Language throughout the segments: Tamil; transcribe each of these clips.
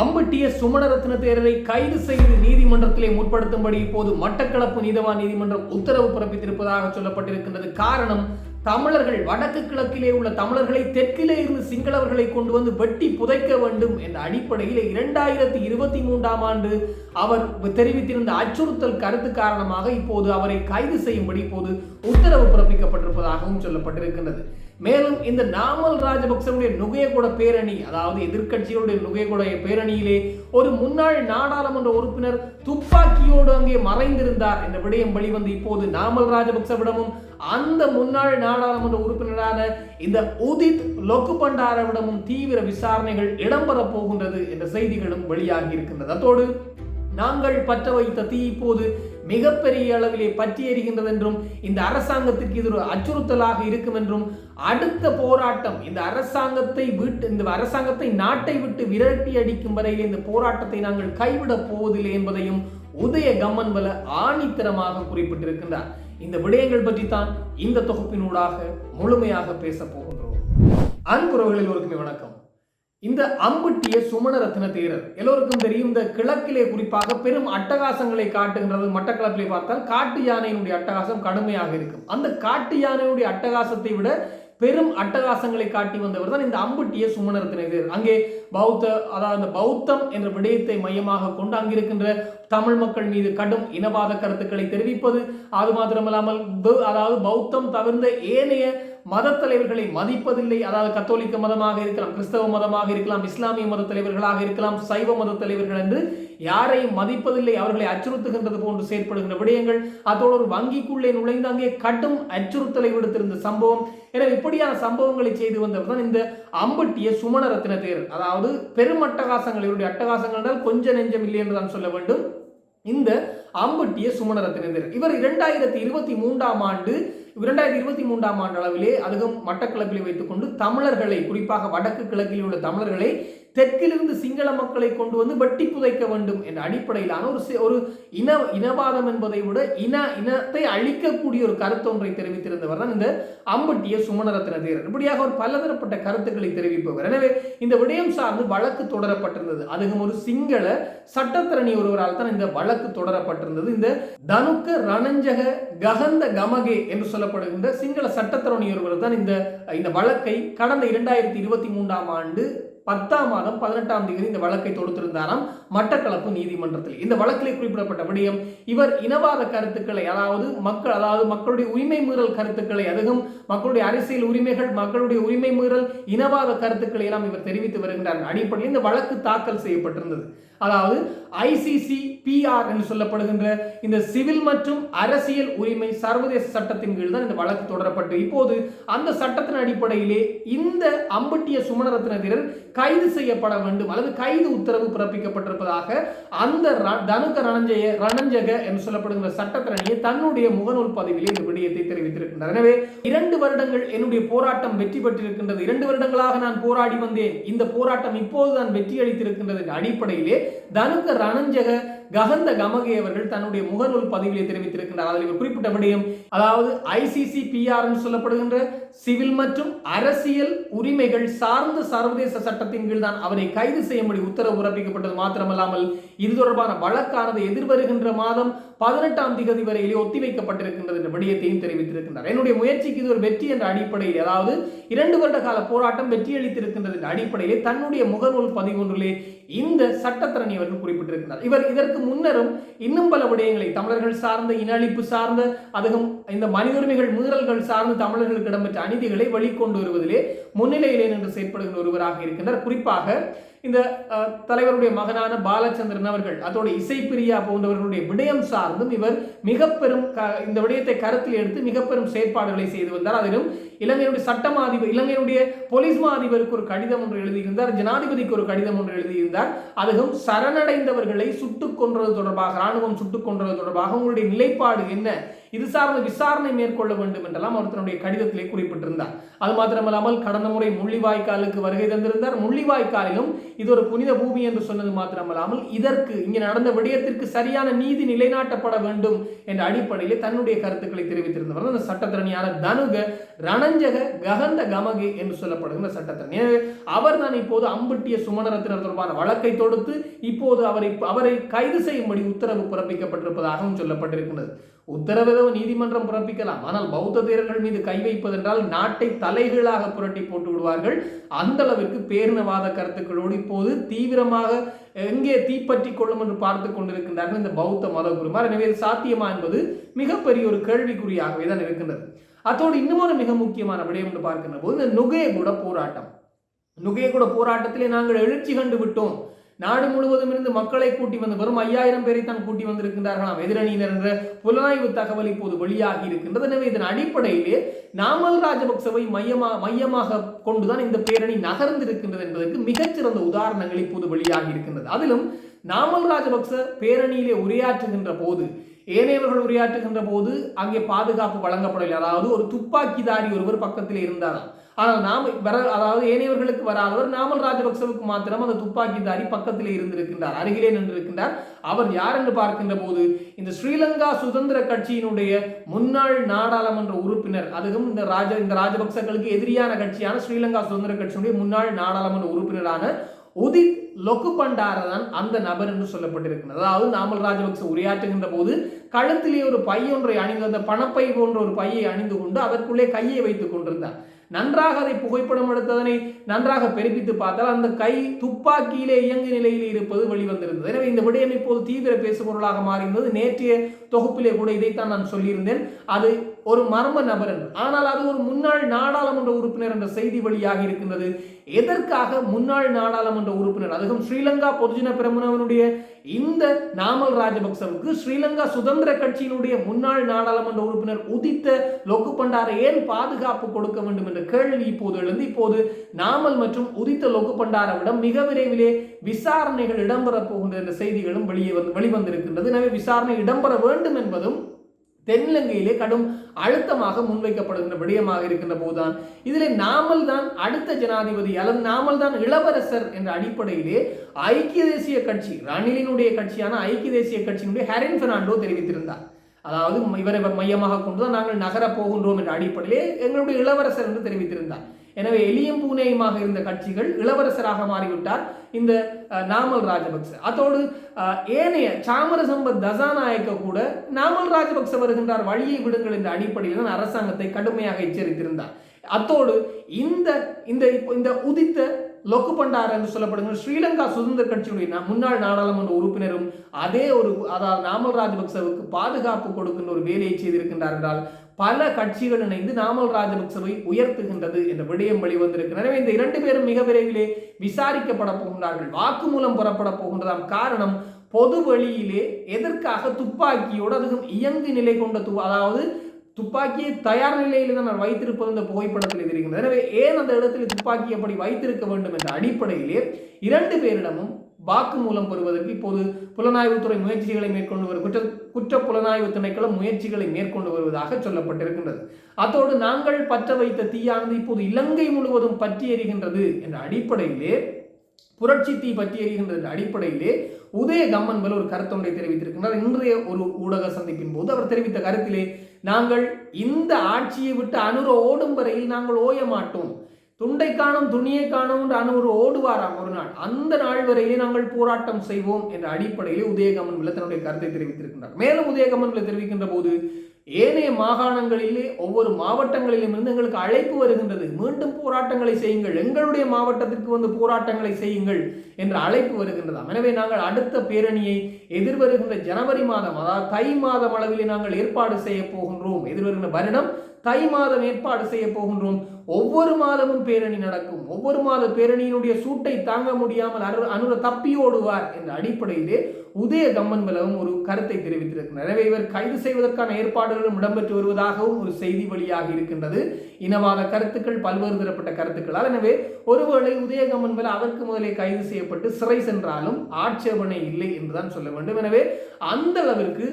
அம்பட்டிய சுமணரத்ன தேரரை கைது செய்து நீதிமன்றத்திலே முற்படுத்தும்படி இப்போது மட்டக்களப்பு நீதவான் நீதிமன்றம் உத்தரவு பிறப்பித்திருப்பதாக சொல்லப்பட்டிருக்கின்றது. காரணம் தமிழர்கள் வடக்கு கிழக்கிலே உள்ள தமிழர்களை தெற்கிலே இருந்து சிங்களவர்களை கொண்டு வந்து வெட்டி புதைக்க வேண்டும் என்ற அடிப்படையில் இரண்டாயிரத்தி இருபத்தி மூன்றாம் ஆண்டு அவர் தெரிவித்திருந்த அச்சுறுத்தல் கருத்து காரணமாக இப்போது அவரை கைது செய்யும்படி இப்போது உத்தரவு பிறப்பிக்கப்பட்டிருப்பதாகவும் சொல்லப்பட்டிருக்கின்றது. மேலும் இந்த நாமல் ராஜபக்சனுடைய நுகையகூட பேரணி அதாவது எதிர்கட்சிகளுடைய நுகையகூட பேரணியிலே ஒரு முன்னாள் நாடாளுமன்ற உறுப்பினர் துப்பாக்கியோடு அங்கே மறைந்திருந்தார் என்ற விடயம் வெளிவந்து இப்போது நாமல் ராஜபக்சவிடமும் அந்த முன்னாள் நாடாளுமன்ற உறுப்பினரான இந்த உதித் லொக்கு பண்டாரவிடமும் தீவிர விசாரணைகள் இடம்பெறப் போகின்றது என்ற செய்திகளும் வெளியாகி இருக்கின்றது அத்தோடு நாங்கள் பற்ற வைத்த தீ இப்போது மிகப்பெரிய அளவிலே பற்றி எறிகின்றது என்றும் இந்த அரசாங்கத்திற்கு இது ஒரு அச்சுறுத்தலாக இருக்கும் என்றும் அடுத்த போராட்டம் இந்த அரசாங்கத்தை விட்டு இந்த அரசாங்கத்தை நாட்டை விட்டு விரட்டி அடிக்கும் வரையில் இந்த போராட்டத்தை நாங்கள் கைவிடப் போவதில்லை என்பதையும் உதய கம்மன்பல ஆணித்தரமாக குறிப்பிட்டிருக்கின்றார். இந்த விடயங்கள் பற்றி தான் இந்த தொகுப்பினூடாக முழுமையாக பேச போகின்றோம். அன்புறவுகளில் ஒருக்குமே வணக்கம். இந்த அம்புட்டிய சுமணரத்ன தேரர். எல்லோருக்கும் தெரியும் இந்த கிழக்கிலே குறிப்பாக பெரும் அட்டகாசங்களை காட்டுகின்றது மட்டக்களப்பிலே பார்த்தால் காட்டு யானையினுடைய அட்டகாசம் கடுமையாக இருக்கும். அந்த காட்டு யானையுடைய அட்டகாசத்தை விட பெரும் அட்டகாசங்களை காட்டி வந்தவர் தான் இந்த அம்புட்டிய சுமணரத்ன தேரர். அங்கே பௌத்த அதாவது பௌத்தம் என்ற விடயத்தை மையமாக கொண்டு அங்கிருக்கின்ற தமிழ் மக்கள் மீது கடும் இனவாத கருத்துக்களை தெரிவிப்பது அது மாத்திரமில்லாமல் அதாவது பௌத்தம் தவிர்ந்த ஏனைய மத தலைவர்களை மதிப்பதில்லை. அதாவது கத்தோலிக்க மதமாக இருக்கலாம் கிறிஸ்தவ மதமாக இருக்கலாம் இஸ்லாமிய மத தலைவர்களாக இருக்கலாம் சைவ மத தலைவர்கள் என்று யாரையும் மதிப்பதில்லை அவர்களை அச்சுறுத்துகின்றது போன்று செயற்படுகின்ற விடயங்கள். அதோடு ஒரு வங்கிக்குள்ளே நுழைந்து அங்கே கடும் அச்சுறுத்தலை விடுத்திருந்த சம்பவம். எனவே இப்படியான சம்பவங்களை செய்து வந்தவர் தான் இந்த அம்பட்டிய சுமணரத்தின தேர் அதாவது பெரும் அட்டகாசங்கள் இவருடைய அட்டகாசங்கள் என்றால் நெஞ்சம் இல்லை என்று தான் சொல்ல வேண்டும். இந்த அம்பட்டிய சுமணரத்தினர் இவர் இரண்டாயிரத்தி இருபத்தி மூன்றாம் ஆண்டு இரண்டாயிரத்தி இருபத்தி மூன்றாம் ஆண்டு அளவிலே அதுவும் மட்டக்களப்பிலே வைத்துக்கொண்டு தமிழர்களை குறிப்பாக வடக்கு கிழக்கில் உள்ள தமிழர்களை தெற்கிலிருந்து சிங்கள மக்களை கொண்டு வந்து வெட்டி புதைக்க வேண்டும் என்ற அடிப்படையிலான ஒரு ஒரு இன இனவாதம் என்பதை விட இன இனத்தை அழிக்கக்கூடிய ஒரு கருத்து ஒன்றை தெரிவித்திருந்தவர் தான் இந்த அம்பட்டிய சுமணரத்ன தேரர். இப்படியாக ஒரு பலதரப்பட்ட கருத்துக்களை தெரிவிப்பவர். எனவே இந்த விடயம் சார்ந்து வழக்கு தொடரப்பட்டிருந்தது. அதுவும் ஒரு சிங்கள சட்டத்திரணி ஒருவரால் தான் இந்த வழக்கு தொடரப்பட்டிருந்தது. இந்த தனுக்க ரணஞ்சக ககந்த கமகே என்று சொல்லப்படுகின்ற சிங்கள சட்டத்திரணி ஒருவர் தான் இந்த இந்த வழக்கை கடந்த இரண்டாயிரத்தி இருபத்தி மூன்றாம் ஆண்டு பத்தாம் மாதம் பதினெட்டாம் தேதி இந்த வழக்கை தொடுத்திருந்தாராம் மட்டக்களப்பு நீதிமன்றத்தில். இந்த வழக்கில் குறிப்பிடப்பட்ட விடயம் இவர் இனவாத கருத்துக்களை அதாவது மக்கள் அதாவது மக்களுடைய உரிமை மீறல் கருத்துக்களை அதிகம் மக்களுடைய அரசியல் உரிமைகள் மக்களுடைய உரிமை மீறல் இனவாத கருத்துக்களை எல்லாம் இவர் தெரிவித்து வருகின்றார். அடிப்படையில் இந்த வழக்கு தாக்கல் செய்யப்பட்டிருந்தது. அதாவது ஐசிசி பிஆர் என்று சொல்லப்படுகின்ற இந்த சிவில் மற்றும் அரசியல் உரிமை சர்வதேச சட்டத்தின் கீழ் தான் இந்த வழக்கு தொடரப்பட்டு இப்போது அந்த சட்டத்தின் அடிப்படையிலே இந்த அம்பட்டிய சுமணரத்ன வீரர் கைது செய்யப்பட வேண்டும் அல்லது கைது உத்தரவு பிறப்பிக்கப்பட்டிருப்பதாக அந்த தனுக்க ரணஞ்சய ரணஞ்சக என்று சொல்லப்படுகின்ற சட்டத்திரணியை தன்னுடைய முகநூல் பதிவிலே இந்த விடயத்தை தெரிவித்திருக்கின்றார். எனவே இரண்டு வருடங்கள் என்னுடைய போராட்டம் வெற்றி பெற்றிருக்கின்றது. இரண்டு வருடங்களாக நான் போராடி வந்தேன். இந்த போராட்டம் இப்போது நான் வெற்றி அளித்திருக்கின்றது. அடிப்படையிலே தனுக்க ரணஞ்சக ககந்த கமகே அவர்கள் தன்னுடைய முகநூல் பதிவிலே தெரிவித்திருக்கின்றார். அதில் இவர் குறிப்பிட்ட விடயம் அதாவது ஐசிசி பிஆர் என்று சொல்லப்படுகின்ற சிவில் மற்றும் அரசியல் உரிமைகள் சார்ந்த சர்வதேச சட்டத்தின் கீழ் தான் அவரை கைது செய்யும்படி உத்தரவு பிறப்பிக்கப்பட்டது மாத்திரமல்லாமல் இது தொடர்பான வழக்கானது எதிர்வருகின்ற மாதம் பதினெட்டாம் திகதி வரையிலே ஒத்திவைக்கப்பட்டிருக்கின்றது என்ற விடயத்தையும் தெரிவித்திருக்கின்றார். என்னுடைய முயற்சிக்கு இது ஒரு வெற்றி என்ற அடிப்படையில் அதாவது இரண்டு வருட கால போராட்டம் வெற்றியளித்திருக்கின்றது என்ற அடிப்படையிலே தன்னுடைய முகநூல் பதிவு ஒன்றிலே இந்த சட்டத்திறனி அவர்கள் குறிப்பிட்டிருக்கிறார் இவர் இதற்கு முன்னரும் இன்னும் பல விடயங்களை தமிழர்கள் சார்ந்த இன அழிப்பு சார்ந்த அதுவும் இந்த மனித உரிமைகள் மீறல்கள் சார்ந்து தமிழர்களுக்கு இடம்பெற்ற அநீதிகளை வெளிக்கொண்டு வருவதிலே முன்னிலையிலே நின்று செயற்படுகிற ஒருவராக இருக்கின்றார். குறிப்பாக இந்த தலைவருடைய மகனான பாலச்சந்திரன் அவர்கள் அதோடு இசைப்பிரியா போன்றவர்களுடைய விடயம் சார்ந்தும் இவர் மிக பெரும் இந்த விடயத்தை கருத்தில் எடுத்து மிக பெரும் செயற்பாடுகளை செய்து வந்தார். அதிலும் இலங்கையுடைய சட்டமா அதிபர் இலங்கையுடைய போலீஸ் மா அதிபருக்கு ஒரு கடிதம் ஒன்று எழுதியிருந்தார். ஜனாதிபதிக்கு ஒரு கடிதம் ஒன்று எழுதியிருந்தார். அதுவும் சரணடைந்தவர்களை சுட்டுக் கொன்றது தொடர்பாக ராணுவம் சுட்டுக் கொன்றது தொடர்பாக. உங்களுடைய நிலைப்பாடு என்ன? இது சார்ந்த விசாரணை மேற்கொள்ள வேண்டும் என்றெல்லாம் அவர் தன்னுடைய கடிதத்திலே குறிப்பிட்டிருந்தார். அது மாத்திரமல்லாமல் கடந்த முறை முள்ளிவாய்க்காலுக்கு வருகை தந்திருந்தார். முள்ளிவாய்க்காலிலும் இது ஒரு புனித பூமி என்று சொன்னது மாத்திரமல்லாமல் இதற்கு இங்கே நடந்த விடயத்திற்கு சரியான நீதி நிலைநாட்டப்பட வேண்டும் என்ற அடிப்படையிலே தன்னுடைய கருத்துக்களை தெரிவித்திருந்தவர். அந்த சட்டத்திறனியான தனுக ரணஞ்சக ககந்த கமகே என்று சொல்லப்படுகின்ற சட்டத்திறனி அவர் தான் இப்போது அம்பட்டிய சுமணரத்தினர் தொடர்பான வழக்கை தொடுத்து இப்போது அவரை அவரை கைது செய்யும்படி உத்தரவு பிறப்பிக்கப்பட்டிருப்பதாகவும் சொல்லப்பட்டிருக்கிறது உத்தரவு நீதிமன்றம் பிறப்பிக்கலாம். ஆனால் பௌத்த தேரர்கள் மீது கை வைப்பதென்றால் நாட்டை தலைகீழாக புரட்டி போட்டு விடுவார்கள். அந்த அளவிற்கு பேரினவாத கருத்துக்களோடு இப்போது தீவிரமாக எங்கே தீப்பற்றி கொள்ளும் என்று பார்த்து கொண்டிருக்கின்றார்கள் இந்த பௌத்த மத குருமார் எனவே இது சாத்தியமா என்பது மிகப்பெரிய ஒரு கேள்விக்குறியாகவே தான் இருக்கின்றது. அத்தோடு இன்னும் மிக முக்கியமான விடயம் என்று பார்க்கின்ற போது இந்த நுகேகுட போராட்டம். நுகேகுட போராட்டத்திலே நாங்கள் எழுச்சி கண்டு விட்டோம். நாடு முழுவதும் இருந்து மக்களை கூட்டி வந்து வரும் ஐயாயிரம் பேரை தான் கூட்டி வந்திருக்கின்றார்களாம். எதிரணியினர் என்ற புலனாய்வு தகவல் இப்போது வெளியாகி இருக்கின்றது. எனவே இதன் அடிப்படையிலே நாமல் ராஜபக்சவை மையமா மையமாக கொண்டுதான் இந்த பேரணி நகர்ந்திருக்கின்றது என்பதற்கு மிகச்சிறந்த உதாரணங்கள் இப்போது வெளியாகி இருக்கின்றது. அதிலும் நாமல் ராஜபக்ச பேரணியிலே உரையாற்றுகின்ற போது ஏனையவர்கள் உரையாற்றுகின்ற போது அங்கே பாதுகாப்பு வழங்கப்படவில்லை. அதாவது ஒரு துப்பாக்கிதாரி ஒருவர் பக்கத்தில் இருந்தாராம் ஆனால் நாம் வர அதாவது ஏனையவர்களுக்கு வராதவர் நாமல் ராஜபக்சவுக்கு மாத்திரம் அந்த துப்பாக்கிதாரி பக்கத்தில் இருந்திருக்கின்றார் அருகிலே நின்றிருக்கின்றார். அவர் யார் என்று பார்க்கின்ற போது இந்த ஸ்ரீலங்கா சுதந்திர கட்சியினுடைய முன்னாள் நாடாளுமன்ற உறுப்பினர் அதுவும் இந்த ராஜ இந்த ராஜபக்சர்களுக்கு எதிரியான கட்சியான ஸ்ரீலங்கா சுதந்திர கட்சியினுடைய முன்னாள் நாடாளுமன்ற உறுப்பினரான உதித் லொக்கு பண்டார தான் அந்த நபர் என்று சொல்லப்பட்டிருக்கிறது. அதாவது நாமல் ராஜபக்ச உரையாற்றுகின்ற போது கழுத்திலே ஒரு பை ஒன்றை அணிந்து அந்த பணப்பை போன்ற ஒரு பையை அணிந்து கொண்டு அதற்குள்ளே கையை வைத்துக் கொண்டிருந்தார். நன்றாக அதை புகைப்படம் எடுத்ததனை நன்றாக பெருப்பித்து பார்த்தால் அந்த கை துப்பாக்கியிலே இயங்கு நிலையில் இருப்பது வெளிவந்திருந்தது. எனவே இந்த விடயம் இப்போது தீவிர பேசுபொருளாக மாறியிருந்தது. நேற்றைய தொகுப்பிலே கூட இதைத்தான் நான் சொல்லியிருந்தேன். அது ஒரு மர்ம நபர் ஆனால் அது ஒரு முன்னாள் நாடாளுமன்ற உறுப்பினர் என்ற செய்தி வழியாக இருக்கின்றது. எதற்காக முன்னாள் நாடாளுமன்ற உறுப்பினர்? அதுவும் ஸ்ரீலங்கா பொதுஜன பிரமுனவனுடைய இந்த நாமல் ராஜபக்சவுக்கு ஸ்ரீலங்கா சுதந்திர கட்சியினுடைய முன்னாள் நாடாளுமன்ற உறுப்பினர் உதித்த லொக்கு பண்டாரை ஏன் பாதுகாப்பு கொடுக்க வேண்டும் என்ற கேள்வி இப்போது எழுந்து இப்போது நாமல் மற்றும் உதித்த லொக்கு பண்டாரவிடம் மிக விரைவிலே விசாரணைகள் இடம்பெறப் போகின்ற என்ற செய்திகளும் வெளியே வந்து வெளிவந்திருக்கின்றது. எனவே விசாரணை இடம்பெற வேண்டும் என்பதும் தென்னிலங்கையிலே கடும் அழுத்தமாக முன்வைக்கப்படுகின்ற விடயமாக இருக்கின்ற போதுதான். இதிலே நாமல் தான் அடுத்த ஜனாதிபதி அல்லது நாமல் தான் இளவரசர் என்ற அடிப்படையிலே ஐக்கிய தேசிய கட்சி ரணிலினுடைய கட்சியான ஐக்கிய தேசிய கட்சியினுடைய ஹெரின் பெர்னாண்டோ தெரிவித்திருந்தார். அதாவது இவரை மையமாக கொண்டுதான் நாங்கள் நகரப் போகின்றோம் என்ற அடிப்படையிலே எங்களுடைய இளவரசர் என்று தெரிவித்திருந்தார். எனவே எளியும் பூனையுமாக இருந்த கட்சிகள் இளவரசராக மாறிவிட்டார். இந்த நாமல் ராஜபக்ச. அதோடு ஏனைய சாமரசம்பத் தசாநாயக்க கூட நாமல் ராஜபக்ச வருகின்றார். வழியை விடுங்கள் என்ற அடிப்படையில் தான் அரசாங்கத்தை கடுமையாக எச்சரித்திருந்தார். அத்தோடு இந்த இந்த இந்த உதித்த லொக்கு பண்டார் என்று சொல்லப்படுகிற ஸ்ரீலங்கா சுதந்திர கட்சியுடைய முன்னாள் நாடாளுமன்ற உறுப்பினரும் அதே ஒரு அதாவது நாமல் ராஜபக்சவுக்கு பாதுகாப்பு கொடுக்கின்ற ஒரு வேலையை செய்திருக்கின்றார் என்றால் பல கட்சிகள் இணைந்து நாமல் ராஜபக்சவை உயர்த்துகின்றது என்ற விடயம் வெளிவந்திருக்கிறது எனவே இந்த இரண்டு பேரும் மிக விரைவிலே விசாரிக்கப்பட போகின்றார்கள். வாக்குமூலம் புறப்பட போகின்றதாம் காரணம் பொது வழியிலே எதற்காக துப்பாக்கியோடு அதுவும் இயங்கு நிலை கொண்ட து அதாவது துப்பாக்கியை தயார் நிலையில் தான் வைத்திருப்பது இந்த புகைப்படத்தில் தெரிகின்றது எனவே ஏன் அந்த இடத்தில் துப்பாக்கி எப்படி வைத்திருக்க வேண்டும் என்ற அடிப்படையிலே இரண்டு பேரிடமும் வாக்கு மூலம் பெறுவதற்கு இப்போது புலனாய்வுத்துறை முயற்சிகளை மேற்கொண்டு வரும் குற்ற குற்ற புலனாய்வு திணைக்களம் முயற்சிகளை மேற்கொண்டு வருவதாக சொல்லப்பட்டிருக்கின்றது. அத்தோடு நாங்கள் பற்ற வைத்த தீயானது இப்போது இலங்கை முழுவதும் பற்றி எறிகின்றது என்ற அடிப்படையிலே புரட்சி தீ பற்றி எறிகின்ற அடிப்படையிலே உதய கம்மன் ஒரு கருத்தொன்றை தெரிவித்திருக்கின்றார். இன்றைய ஒரு ஊடக சந்திப்பின் போது அவர் தெரிவித்த கருத்திலே நாங்கள் இந்த ஆட்சியை விட்டு அனுர ஓடும் வரையில் நாங்கள் ஓய மாட்டோம். துண்டை காணும் துணியை காணும் என்று அனுவர் ஓடுவாராம் ஒரு நாள். அந்த நாள் வரையிலே நாங்கள் போராட்டம் செய்வோம் என்ற அடிப்படையிலே உதயகமன் பிள்ளை தன்னுடைய கருத்தை தெரிவித்திருக்கின்றார். மேலும் உதயகமன் பிள்ளை தெரிவிக்கின்ற போது ஏனைய மாகாணங்களிலே ஒவ்வொரு மாவட்டங்களிலும் இருந்து எங்களுக்கு அழைப்பு வருகின்றது. மீண்டும் போராட்டங்களை செய்யுங்கள் எங்களுடைய மாவட்டத்திற்கு வந்து போராட்டங்களை செய்யுங்கள் என்ற அழைப்பு வருகின்றதாம். எனவே நாங்கள் அடுத்த பேரணியை எதிர்வருகின்ற ஜனவரி மாதம் அதாவது தை மாதம் அளவிலே நாங்கள் ஏற்பாடு செய்ய போகின்றோம். எதிர்வருகின்ற வருடம் தை மாதம் ஏற்பாடு செய்ய போகின்றோம். ஒவ்வொரு மாதமும் பேரணி நடக்கும். ஒவ்வொரு மாத பேரணியினுடைய சூட்டை தாங்க முடியாமல் அனு அனுர தப்பியோடுவார் என்ற அடிப்படையிலே உதய கம்மன் பலவும் ஒரு கருத்தை தெரிவித்திருக்கிறார். எனவே இவர் கைது செய்வதற்கான ஏற்பாடுகளும் இடம்பெற்று வருவதாகவும் ஒரு செய்தி வழியாக இருக்கின்றது. இனவாத கருத்துக்கள் பல்வேறு தரப்பட்ட கருத்துக்களால். எனவே ஒருவேளை உதயகம்மன் பல அதற்கு முதலே கைது செய்யப்பட்டு சிறை சென்றாலும் ஆட்சேபனை இல்லை என்றுதான் சொல்ல வேண்டும். எனவே அந்த அளவிற்கு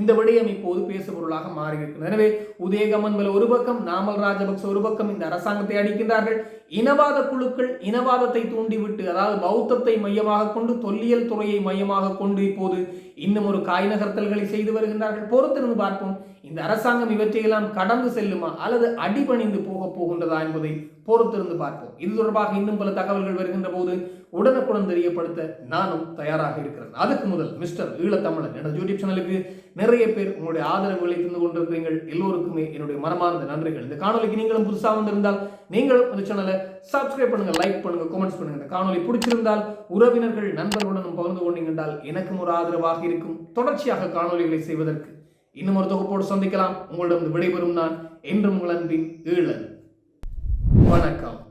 இந்த விடயம் இப்போது பேசுபொருளாக மாறியிருக்கிறது. எனவே உதயகமன்வல் ஒரு பக்கம் நாமல் ராஜபக்ச ஒரு பக்கம் இந்த அரசாங்கத்தை அடிக்கின்றார்கள். இனவாத குழுக்கள் இனவாதத்தை தூண்டிவிட்டு அதாவது பௌத்தத்தை மையமாக கொண்டு தொல்லியல் துறையை மையமாக கொண்டு இப்போது இன்னும் ஒரு காய் நகர்த்தல்களை செய்து வருகின்றார்கள். பொறுத்திருந்து பார்ப்போம். இந்த அரசாங்கம் இவற்றையெல்லாம் கடந்து செல்லுமா அல்லது அடிபணிந்து போக போகின்றதா என்பதை பொறுத்திருந்து பார்ப்போம். இது தொடர்பாக இன்னும் பல தகவல்கள் வருகின்ற போது உடனுக்குடன் தெரியப்படுத்த நானும் தயாராக இருக்கிறேன். அதுக்கு முதல் மிஸ்டர் ஈழத்தமிழன் என்ற யூடியூப் சேனலுக்கு நிறைய பேர் உங்களுடைய ஆதரவுகளை தந்து கொண்டிருக்கிறீர்கள். எல்லோருக்குமே என்னுடைய மனமார்ந்த நன்றிகள். இந்த காணொலிக்கு நீங்களும் புதுசாக வந்திருந்தால் நீங்களும் இந்த சேனலை சப்ஸ்கிரைப் பண்ணுங்க லைக் பண்ணுங்க கமெண்ட்ஸ் பண்ணுங்க. இந்த காணொலி பிடிச்சிருந்தால் உறவினர்கள் நண்பர்களுடனும் பகிர்ந்து கொண்டீங்க என்றால் எனக்கும் ஒரு ஆதரவாக இருக்கும். தொடர்ச்சியாக காணொலிகளை செய்வதற்கு இன்னும் ஒரு தொகுப்போடு சந்திக்கலாம். உங்களிடம் விடைபெறும் நான் என்றும் உங்கள் அன்பின் ஈழன். வணக்கம்.